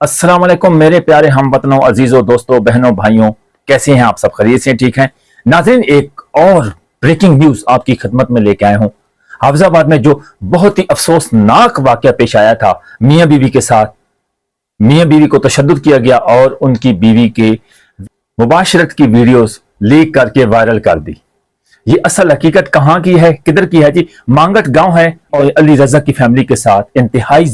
السلام علیکم میرے پیارے ہم وطنوں، عزیزوں، دوستوں، بہنوں، بھائیوں، کیسے ہیں آپ سب؟ خرید سے ٹھیک ہیں؟ ناظرین، ایک اور بریکنگ نیوز آپ کی خدمت میں لے کے آئے ہوں۔ حافظ آباد میں جو بہت ہی افسوسناک واقعہ پیش آیا تھا، میاں بیوی کے ساتھ، میاں بیوی کو تشدد کیا گیا اور ان کی بیوی کے مباشرت کی ویڈیوز لیک کر کے وائرل کر دی۔ یہ اصل حقیقت کہاں کی ہے؟ کدھر کی ہے جی؟ مانگٹ گاؤں ہے اور علی رضا کی فیملی کے ساتھ انتہائی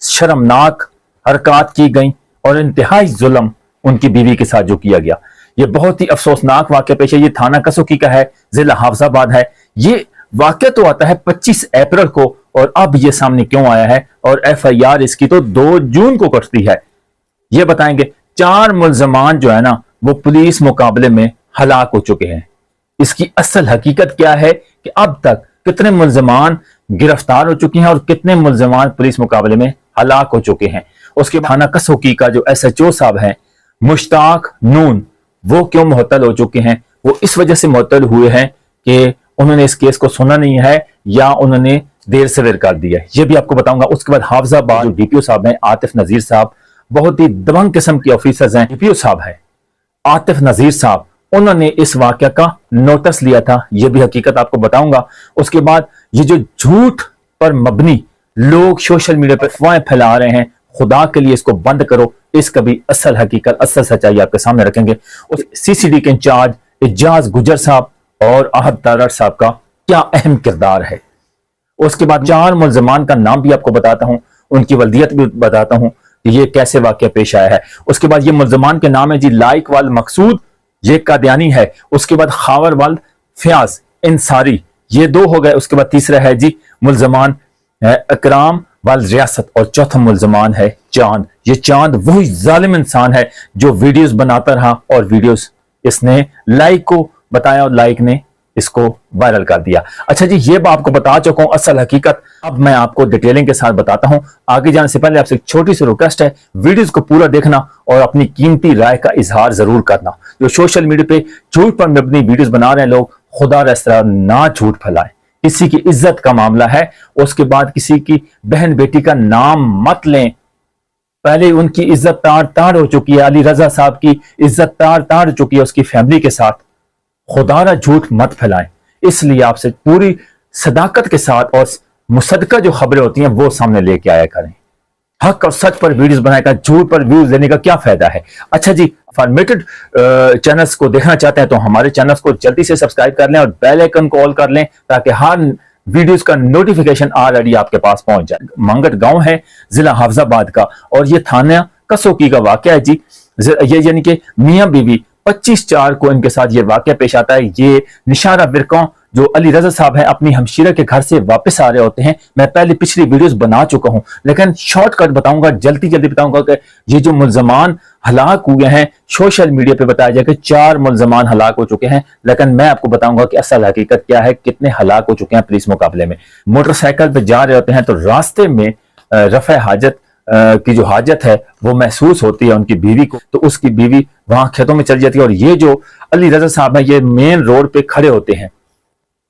شرمناک حرکات کی گئیں اور انتہائی ظلم ان کی بیوی کے ساتھ جو کیا گیا۔ یہ بہت ہی افسوسناک واقعہ پیش ہے۔ یہ تھانہ کسوکی کا ہے، ضلع حافظ آباد ہے۔ یہ واقعہ تو آتا ہے پچیس اپریل کو اور اب یہ سامنے کیوں آیا ہے؟ اور ایف آئی آر اس کی تو دو جون کو کٹتی ہے۔ یہ بتائیں گے، چار ملزمان جو ہے نا، وہ پولیس مقابلے میں ہلاک ہو چکے ہیں۔ اس کی اصل حقیقت کیا ہے کہ اب تک کتنے ملزمان گرفتار ہو چکے ہیں اور کتنے ملزمان پولیس مقابلے میں ہلاک ہو چکے ہیں۔ اس کے تھانہ کسوکی کا جو ایس ایچ او صاحب ہیں، مشتاق نون، وہ کیوں معطل ہو چکے ہیں؟ وہ اس وجہ سے معطل ہوئے ہیں کہ انہوں نے اس کیس کو سنا نہیں ہے یا انہوں نے دیر سویر کر دیا ہے۔ یہ بھی آپ کو بتاؤں گا۔ اس کے بعد حافظ آباد جو ڈی پی او صاحب ہیں، عاطف نذیر صاحب، بہت ہی دبنگ قسم کے آفیسرز ہیں۔ ڈی پی او صاحب ہے عاطف نذیر صاحب، انہوں نے اس واقعہ کا نوٹس لیا تھا۔ یہ بھی حقیقت آپ کو بتاؤں گا۔ اس کے بعد یہ جو جھوٹ پر مبنی لوگ سوشل میڈیا پر افواہیں پھیلا رہے ہیں خدا کے لیے اس کو بند کرو، اس کا بھی اصل حقیقت، اصل سچائی آپ کے سامنے رکھیں گے۔ سی سی ڈی کے انچارج اجاز گجر صاحب اور احد تارر صاحب کا کیا اہم کردار ہے۔ اس کے بعد چار ملزمان کا نام بھی آپ کو بتاتا ہوں، ان کی ولدیت بھی بتاتا ہوں کہ یہ کیسے واقعہ پیش آیا ہے۔ اس کے بعد یہ ملزمان کے نام ہے جی لائک وال مقصود، یہ قادیانی ہے۔ اس کے بعد خاور وال فیاض انصاری، یہ دو ہو گئے۔ اس کے بعد تیسرا ہے جی ملزمان اکرام وال ریاست اور چوتھا ملزمان ہے چاند۔ یہ چاند وہی ظالم انسان ہے جو ویڈیوز بناتا رہا اور ویڈیوز اس نے لائک کو بتایا اور لائک نے اس کو وائرل کر دیا۔ اچھا جی یہ آپ کو بتا چکا ہوں، اصل حقیقت۔ اب میں آپ کو ڈیٹیلنگ کے ساتھ بتاتا ہوں۔ آگے جانے سے پہلے آپ سے ایک چھوٹی سی ریکویسٹ ہے ویڈیوز کو پورا دیکھنا اور اپنی قیمتی رائے کا اظہار ضرور کرنا۔ جو سوشل میڈیا پہ جھوٹ پر مبنی ویڈیوز بنا رہے ہیں لوگ، خدا اس طرح نہ جھوٹ پھیلائیں۔ کسی کی عزت کا معاملہ ہے، اس کے بعد کسی کی بہن بیٹی کا نام مت لیں۔ پہلے ان کی عزت تار تار ہو چکی ہے، علی رضا صاحب کی عزت تار تار ہو چکی ہے اس کی فیملی کے ساتھ۔ خدا را جھوٹ مت پھیلائیں۔ اس لیے آپ سے پوری صداقت کے ساتھ اور مصدقہ جو خبریں ہوتی ہیں وہ سامنے لے کے آیا کریں۔ حق اور سچ پر ویڈیوز بنائے گا جھوٹ پر ویوز لینے کا کیا فائدہ ہے؟ اچھا جی فارمیٹڈ چینلز کو دیکھنا چاہتے ہیں تو ہمارے چینلز کو جلدی سے سبسکرائب کر لیں اور بیل آئیکن کو آل کر لیں تاکہ ہر ویڈیوز کا نوٹیفیکیشن آلریڈی آپ کے پاس پہنچ جائے۔ مانگٹ گاؤں ہے، ضلع حافظ آباد کا۔ اور یہ تھانہ کسوکی کا واقعہ ہے جی۔ یہ یعنی کہ میاں بیوی پچیس چار کو ان کے ساتھ یہ واقعہ پیش آتا ہے۔ یہ نشارہ برکوں جو علی رضا صاحب ہیں، اپنی ہمشیرہ کے گھر سے واپس آ رہے ہوتے ہیں۔ میں پہلے پچھلی ویڈیوز بنا چکا ہوں، لیکن شارٹ کٹ بتاؤں گا، جلدی جلدی بتاؤں گا کہ یہ جو ملزمان ہلاک ہوئے ہیں، سوشل میڈیا پہ بتایا جائے کہ چار ملزمان ہلاک ہو چکے ہیں۔ لیکن میں آپ کو بتاؤں گا کہ اصل حقیقت کیا ہے، کتنے ہلاک ہو چکے ہیں پولیس مقابلے میں۔ موٹر سائیکل پہ جا رہے ہوتے ہیں تو راستے میں رفع حاجت کی جو حاجت ہے، وہ محسوس ہوتی ہے ان کی بیوی کو۔ تو اس کی بیوی وہاں کھیتوں میں چل جاتی ہے اور یہ جو علی رضا صاحب ہیں، یہ مین روڈ پہ کھڑے ہوتے ہیں۔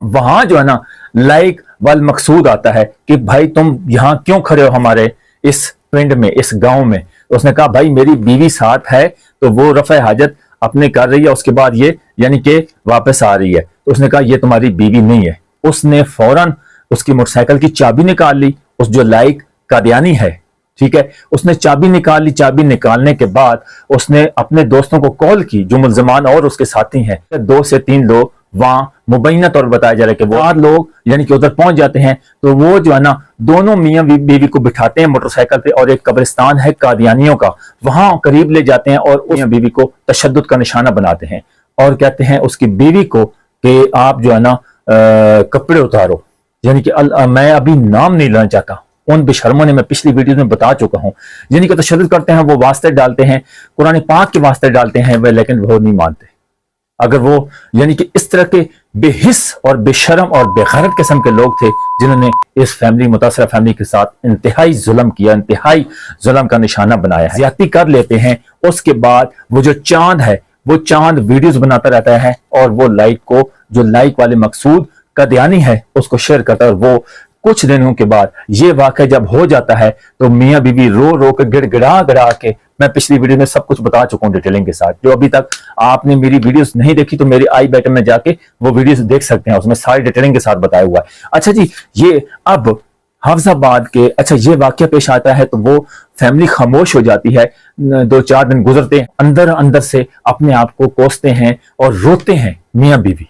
وہاں جو ہے نا لائک وال مقصود آتا ہے کہ بھائی تم یہاں کیوں کھڑے ہو ہمارے اس پنڈ میں، اس گاؤں میں؟ تو اس نے کہا، بھائی میری بیوی ساتھ ہے تو وہ رفع حاجت اپنے کر رہی ہے، اس کے بعد یہ یعنی کہ واپس آ رہی ہے۔ تو اس نے کہا، یہ تمہاری بیوی نہیں ہے۔ اس نے فوراً اس کی موٹر سائیکل کی چابی نکال لی، اس جو لائک قادیانی ہے، ٹھیک ہے؟ اس نے چابی نکال لی۔ چابی نکالنے کے بعد اس نے اپنے دوستوں کو کال کی، جو ملزمان اور اس کے ساتھی ہیں۔ دو سے تین لوگ وہاں مبینہ طور پر بتایا جا رہا ہے کہ وہ لوگ یعنی کہ ادھر پہنچ جاتے ہیں، تو وہ جو ہے نا دونوں میاں بیوی کو بٹھاتے ہیں موٹر سائیکل پہ اور ایک قبرستان ہے قادیانیوں کا۔ وہاں قریب لے جاتے ہیں اور میاں بیوی کو تشدد کا نشانہ بناتے ہیں۔ اور کہتے ہیں اس کی بیوی کو کہ آپ جو ہے نا کپڑے اتارو۔ یعنی کہ میں ابھی نام نہیں لینا چاہتا۔ ان بشرموں نے میں پچھلی ویڈیوز میں بتا چکا ہوں۔ یعنی کہ تشدد کرتے ہیں، وہ واسطے ڈالتے ہیں۔ قرآن پاک کے واسطے ڈالتے ہیں، وہ لیکن وہ نہیں مانتے۔ اگر وہ یعنی کہ اس طرح کے بے حص اور بے شرم اور بے غیرت قسم کے لوگ تھے جنہوں نے اس فیملی متاثرہ فیملی کے ساتھ انتہائی ظلم کیا، انتہائی ظلم کا نشانہ بنایا ہے۔ زیادتی کر لیتے ہیں۔ اس کے بعد وہ جو چاند ہے، وہ چاند ویڈیوز بناتا رہتا ہے اور وہ لائک کو، جو لائک والے مقصود قدیانی ہے، اس کو شیئر کرتا ہے اور وہ کچھ دنوں کے بعد یہ واقعہ جب ہو جاتا ہے تو میاں بیوی رو رو کے گڑ گڑا گڑا کے میں پچھلی ویڈیو میں سب کچھ بتا چکا ہوں ڈیٹیلنگ کے ساتھ۔ جو ابھی تک آپ نے میری ویڈیوز نہیں دیکھی تو میری آئی بیٹن میں جا کے وہ ویڈیوز دیکھ سکتے ہیں اس میں ساری ڈیٹیلنگ کے ساتھ بتایا ہوا ہے۔ اچھا جی یہ اب حفظ آباد کے اچھا یہ واقعہ پیش آتا ہے تو وہ فیملی خاموش ہو جاتی ہے، دو چار دن گزرتے ہیں، اندر اندر سے اپنے آپ کو کوستے ہیں اور روتے ہیں میاں بیوی۔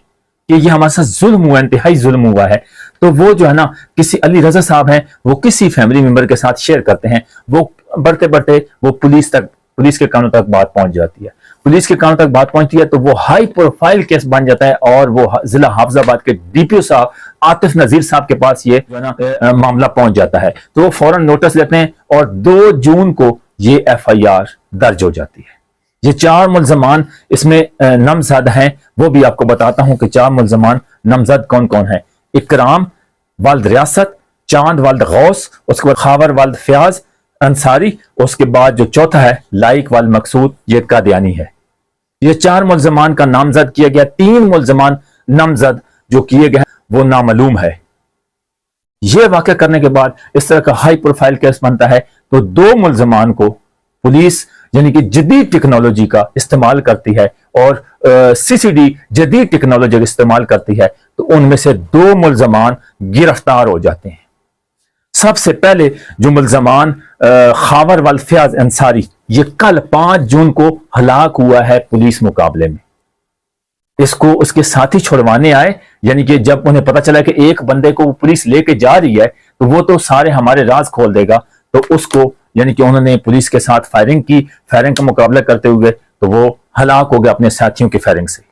کہ یہ ہمارے ساتھ ظلم ہوا، انتہائی ظلم ہوا ہے۔ تو وہ جو ہے نا کسی علی رضا صاحب ہیں وہ کسی فیملی ممبر کے ساتھ شیئر کرتے ہیں۔ وہ بڑھتے بڑھتے وہ پولیس تک پولیس کے کانوں تک بات پہنچ جاتی ہے۔ پولیس کے کانوں تک بات پہنچتی ہے تو وہ ہائی پروفائل کیس بن جاتا ہے اور وہ ضلع حافظ آباد کے ڈی پی او صاحب عاطف نذیر صاحب کے پاس یہ معاملہ پہنچ جاتا ہے۔ تو وہ فوراً نوٹس لیتے ہیں اور دو جون کو یہ ایف آئی آر درج ہو جاتی ہے۔ یہ چار ملزمان اس میں نمزد ہیں۔ وہ بھی آپ کو بتاتا ہوں کہ چار ملزمان نمزد کون کون ہیں۔ اکرام، والد ریاست، چاند، والد غوث، اس کے بعد خاور، والد فیاض، انصاری، اس کے بعد جو چوتھا ہے لائک والد مقصود، یہ قادیانی ہے۔ یہ چار ملزمان کا نامزد کیا گیا، تین ملزمان نامزد جو کیے گئے وہ نامعلوم ہے۔ یہ واقع کرنے کے بعد اس طرح کا ہائی پروفائل کیس بنتا ہے تو دو ملزمان کو پولیس یعنی کہ جدید ٹیکنالوجی کا استعمال کرتی ہے اور سی سی ڈی جدید ٹیکنالوجی کا استعمال کرتی ہے تو ان میں سے دو ملزمان گرفتار ہو جاتے ہیں۔ سب سے پہلے جو ملزمان خاور والفیاض انصاری، یہ کل پانچ جون کو ہلاک ہوا ہے پولیس مقابلے میں۔ اس کو، اس کے ساتھی چھوڑوانے آئے یعنی کہ جب انہیں پتا چلا کہ ایک بندے کو پولیس لے کے جا رہی ہے، تو وہ تو سارے ہمارے راز کھول دے گا، تو اس کو یعنی کہ انہوں نے پولیس کے ساتھ فائرنگ کی فائرنگ کا مقابلہ کرتے ہوئے تو وہ ہلاک ہو گیا اپنے ساتھیوں کی فائرنگ سے۔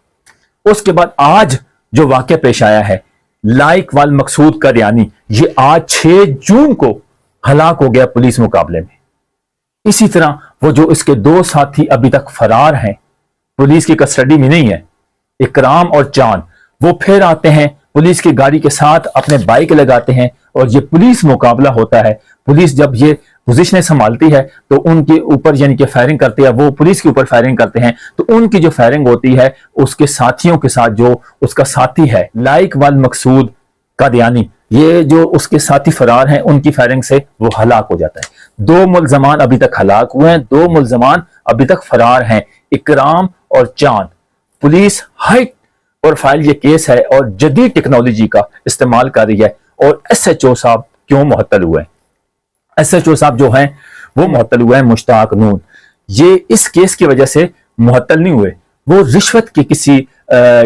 اس کے بعد آج جو واقعہ پیش آیا ہے لائک وال مقصود کا ریانی، یہ آج چھ جون کو ہلاک ہو گیا پولیس مقابلے میں۔ اسی طرح وہ جو اس کے دو ساتھی ابھی تک فرار ہیں، پولیس کی کسٹڈی میں نہیں ہے، اکرام اور چاند وہ پھر آتے ہیں، پولیس کی گاڑی کے ساتھ اپنے بائک لگاتے ہیں اور یہ پولیس مقابلہ ہوتا ہے۔ پولیس جب یہ پوزیشنیں سنبھالتی ہے تو ان کے اوپر یعنی کہ فائرنگ کرتے ہیں، وہ پولیس کے اوپر فائرنگ کرتے ہیں۔ تو ان کی جو فائرنگ ہوتی ہے، اس کے ساتھیوں کے ساتھ جو اس کا ساتھی ہے لائک وال مقصود قادیانی، یہ جو اس کے ساتھی فرار ہیں، ان کی فائرنگ سے وہ ہلاک ہو جاتا ہے۔ دو ملزمان ابھی تک ہلاک ہوئے ہیں، دو ملزمان ابھی تک فرار ہیں۔ اکرام اور چاند، پولیس ہائی پروفائل یہ کیس ہے اور جدید ٹیکنالوجی کا استعمال کر رہی ہے اور ایس ایچ او صاحب کیوں معطل ہوئے ہیں؟ ایس ایچ او صاحب جو ہیں وہ معطل ہوئے ہیں مشتاق نون۔ یہ اس کیس کی وجہ سے معطل نہیں ہوئے۔ وہ رشوت کی کسی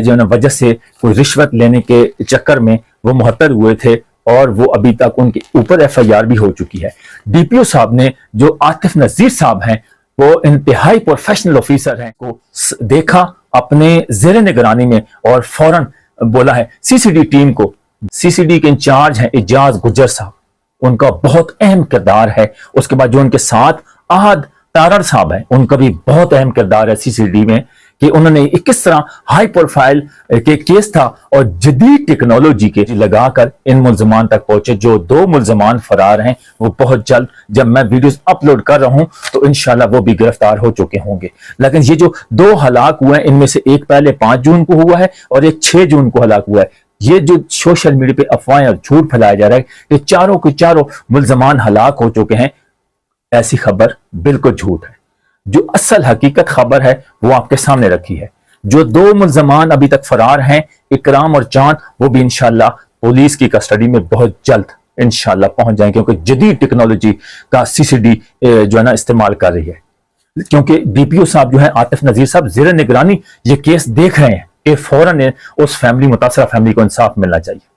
جو نا وجہ سے کوئی رشوت لینے کے چکر میں وہ معطل ہوئے تھے اور وہ ابھی تک ان کے اوپر ایف آئی آر بھی ہو چکی ہے۔ ڈی پی او صاحب نے جو عاطف نذیر صاحب ہیں وہ انتہائی پروفیشنل آفیسر ہیں کو دیکھا اپنے زیر نگرانی میں اور فوراً بولا ہے سی سی ڈی ٹیم کو۔ سی سی ڈی کے انچارج ہیں اجاز گجر صاحب۔ ان کا بہت اہم کردار ہے۔ اس کے بعد جو ان کے ساتھ آہد تارر صاحب ہیں، ان کا بھی بہت اہم کردار ہے سی سی ڈی میں کہ انہوں نے کس طرح ہائی پروفائل کے کیس تھا اور جدید ٹیکنالوجی کے لگا کر ان ملزمان تک پہنچے۔ جو دو ملزمان فرار ہیں، وہ بہت جلد جب میں ویڈیوز اپلوڈ کر رہا ہوں تو انشاءاللہ وہ بھی گرفتار ہو چکے ہوں گے۔ لیکن یہ جو دو ہلاک ہوئے ہیں، ان میں سے ایک پہلے پانچ جون کو ہوا ہے اور ایک چھ جون کو ہلاک ہوا ہے۔ یہ جو سوشل میڈیا پہ افواہیں اور جھوٹ پھیلایا جا رہا ہے کہ چاروں کے چاروں ملزمان ہلاک ہو چکے ہیں، ایسی خبر بالکل جھوٹ ہے۔ جو اصل حقیقت خبر ہے، وہ آپ کے سامنے رکھی ہے۔ جو دو ملزمان ابھی تک فرار ہیں، اکرام اور چاند، وہ بھی انشاءاللہ پولیس کی کسٹڈی میں بہت جلد انشاءاللہ پہنچ جائیں، کیونکہ جدید ٹیکنالوجی کا سی سی ڈی جو ہے نا، استعمال کر رہی ہے۔ کیونکہ ڈی پی او صاحب جو ہے عاطف نذیر صاحب زیر نگرانی یہ کیس دیکھ رہے ہیں۔ کہ فوراً اس فیملی متاثرہ فیملی کو انصاف ملنا چاہیے۔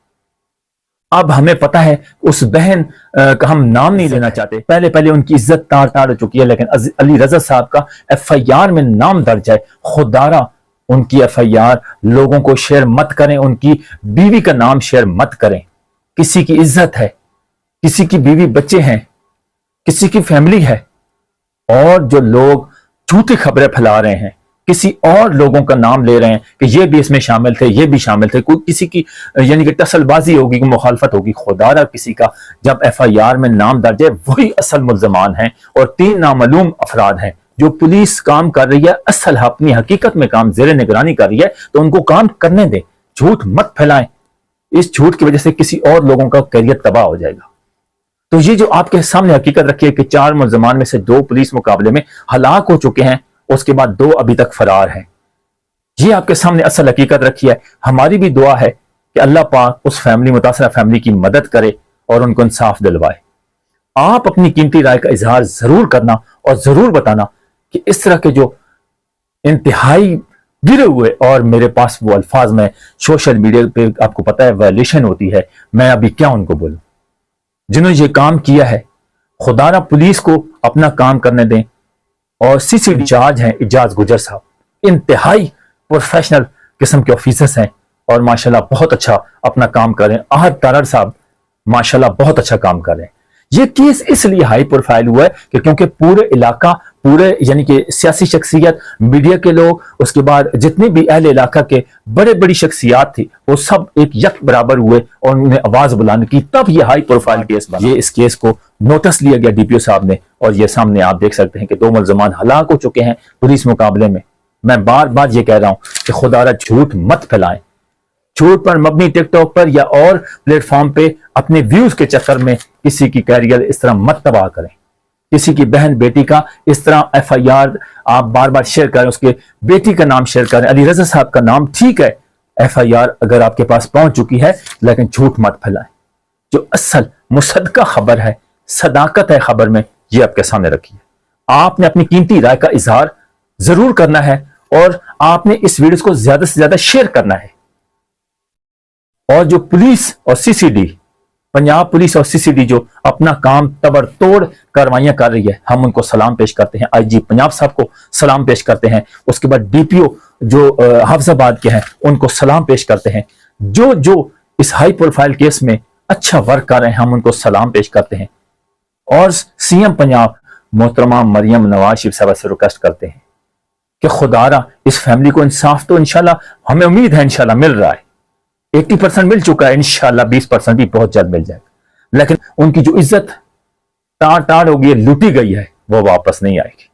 اب ہمیں پتا ہے اس بہن کا ہم نام نہیں لینا چاہتے۔ پہلے پہلے ان کی عزت تار تار ہو چکی ہے لیکن علی رضا صاحب کا ایف آئی آر میں نام درج ہے۔ خوددارا ان کی ایف آئی آر لوگوں کو شیئر مت کریں ان کی بیوی کا نام شیئر مت کریں۔ کسی کی عزت ہے کسی کی بیوی بچے ہیں کسی کی فیملی ہے۔ اور جو لوگ جھوٹی خبریں پھیلا رہے ہیں کسی اور لوگوں کا نام لے رہے ہیں کہ یہ بھی اس میں شامل تھے، یہ بھی شامل تھے۔ کوئی کسی کی یعنی کہ ٹسل بازی ہوگی کہ مخالفت ہوگی، خدا رہا کسی کا، جب ایف آئی آر میں نام درج ہے، وہی اصل ملزمان ہیں اور تین نامعلوم افراد ہیں۔ جو پولیس کام کر رہی ہے، اصل اپنی حقیقت میں کام زیر نگرانی کر رہی ہے، تو ان کو کام کرنے دیں۔ جھوٹ مت پھیلائیں۔ اس جھوٹ کی وجہ سے کسی اور لوگوں کا کیریئر تباہ ہو جائے گا۔ تو یہ جو آپ کے سامنے حقیقت رکھی ہے کہ چار ملزمان میں سے دو پولیس مقابلے میں ہلاک ہو چکے ہیں اس کے بعد دو ابھی تک فرار ہیں۔ یہ آپ کے سامنے اصل حقیقت رکھی ہے۔ ہماری بھی دعا ہے کہ اللہ پاک اس فیملی متاثرہ فیملی کی مدد کرے اور ان کو انصاف دلوائے۔ آپ اپنی قیمتی رائے کا اظہار ضرور کرنا اور ضرور بتانا کہ اس طرح کے جو انتہائی گرے ہوئے اور میرے پاس وہ الفاظ میں سوشل میڈیا پہ آپ کو پتا ہے وائلیشن ہوتی ہے۔ میں ابھی کیا ان کو بولوں؟ جنہوں نے یہ کام کیا ہے، خدا نہ پولیس کو اپنا کام کرنے دیں۔ اور سی سی انچارج ہیں اجاز گجر صاحب۔ انتہائی پروفیشنل قسم کے آفیسرس ہیں اور ماشاءاللہ بہت اچھا اپنا کام کر رہے ہیں۔ آہر تارر صاحب، ماشاءاللہ بہت اچھا کام کر رہے ہیں۔ یہ کیس اس لیے ہائی پروفائل ہوا ہے کہ کیونکہ پورے علاقہ پورے یعنی کہ سیاسی شخصیت میڈیا کے لوگ، اس کے بعد جتنے بھی اہل علاقہ کے بڑے بڑی شخصیات تھی وہ سب ایک یک برابر ہوئے اور انہیں آواز بلانے کی تب یہ ہائی پروفائل کیس بنا۔ یہ اس کیس کو نوٹس لیا گیا ڈی پی او صاحب نے اور یہ سامنے آپ دیکھ سکتے ہیں کہ دو ملزمان ہلاک ہو چکے ہیں پولیس مقابلے میں۔ میں بار بار یہ کہہ رہا ہوں کہ خدا را جھوٹ مت پھیلائیں۔ جھوٹ پر مبنی ٹک ٹاک پر یا اور پلیٹ فارم پہ اپنے ویوز کے چکر میں کسی کی کیریئر اس طرح مت تباہ کریں۔ کسی کی بہن بیٹی کا، اس طرح ایف آئی آر آپ بار بار شیئر کریں، اس کے بیٹی کا نام شیئر کریں۔ علی رضا صاحب کا نام ٹھیک ہے ایف آئی آر اگر آپ کے پاس پہنچ چکی ہے، لیکن جھوٹ مت پھیلائیں۔ جو اصل مصدقہ خبر ہے، صداقت ہے خبر میں، یہ آپ کے سامنے رکھی ہے آپ نے اپنی قیمتی رائے کا اظہار ضرور کرنا ہے اور آپ نے اس ویڈیوز کو زیادہ سے زیادہ شیئر کرنا ہے۔ اور جو پولیس اور C C D Punjab police اور سی سی ڈی جو اپنا کام تبر توڑ کاروائیاں کر رہی ہے، ہم ان کو سلام پیش کرتے ہیں۔ آئی جی پنجاب صاحب کو سلام پیش کرتے ہیں۔ اس کے بعد ڈی پی او جو حفظ آباد کے ہیں، ان کو سلام پیش کرتے ہیں۔ جو جو اس ہائی پروفائل کیس میں اچھا ورک کر رہے ہیں، ہم ان کو سلام پیش کرتے ہیں۔ اور سی ایم پنجاب محترمہ مریم نواز شریف صاحبہ سے ریکویسٹ کرتے ہیں کہ خدا را اس فیملی کو انصاف تو انشاءاللہ ہمیں امید ہے انشاءاللہ مل رہا ہے۔ ایٹی پرسنٹ مل چکا ہے، انشاءاللہ بیس پرسنٹ بھی بہت جلد مل جائے گا۔ لیکن ان کی جو عزت ٹاڑ ٹاڑ ہوگی، لوٹی گئی ہے، وہ واپس نہیں آئے گی۔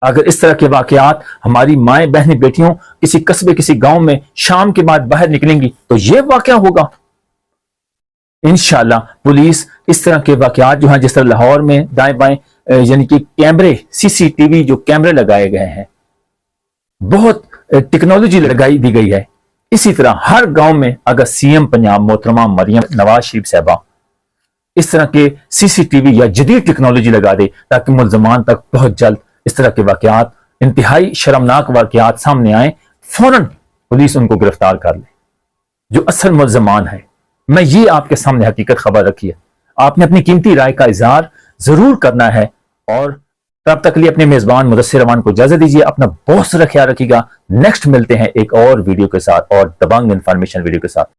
اگر اس طرح کے واقعات ہماری مائیں بہنیں بیٹیوں کسی قصبے، کسی گاؤں میں شام کے بعد باہر نکلیں گی، تو یہ واقعہ ہوگا۔ انشاءاللہ پولیس اس طرح کے واقعات جو ہیں، جس طرح لاہور میں دائیں بائیں یعنی کہ کیمرے، سی سی ٹی وی جو کیمرے لگائے گئے ہیں، بہت ٹیکنالوجی لگائی دی گئی ہے۔ اسی طرح ہر گاؤں میں اگر سی ایم پنجاب محترمہ مریم نواز شریف صاحبہ اس طرح کے سی سی ٹی وی یا جدید ٹیکنالوجی لگا دے تاکہ ملزمان تک بہت جلد اس طرح کے واقعات، انتہائی شرمناک واقعات سامنے آئیں، فوراً پولیس ان کو گرفتار کر لے۔ جو اصل ملزمان ہے میں یہ آپ کے سامنے حقیقت خبر رکھی ہے۔ آپ نے اپنی قیمتی رائے کا اظہار ضرور کرنا ہے اور تب تک لیے اپنے میزبان مدثر امان کو اجازت دیجیے اپنا بہت سارا خیال رکھیے گا۔ نیکسٹ ملتے ہیں ایک اور ویڈیو کے ساتھ اور دبنگ انفارمیشن ویڈیو کے ساتھ۔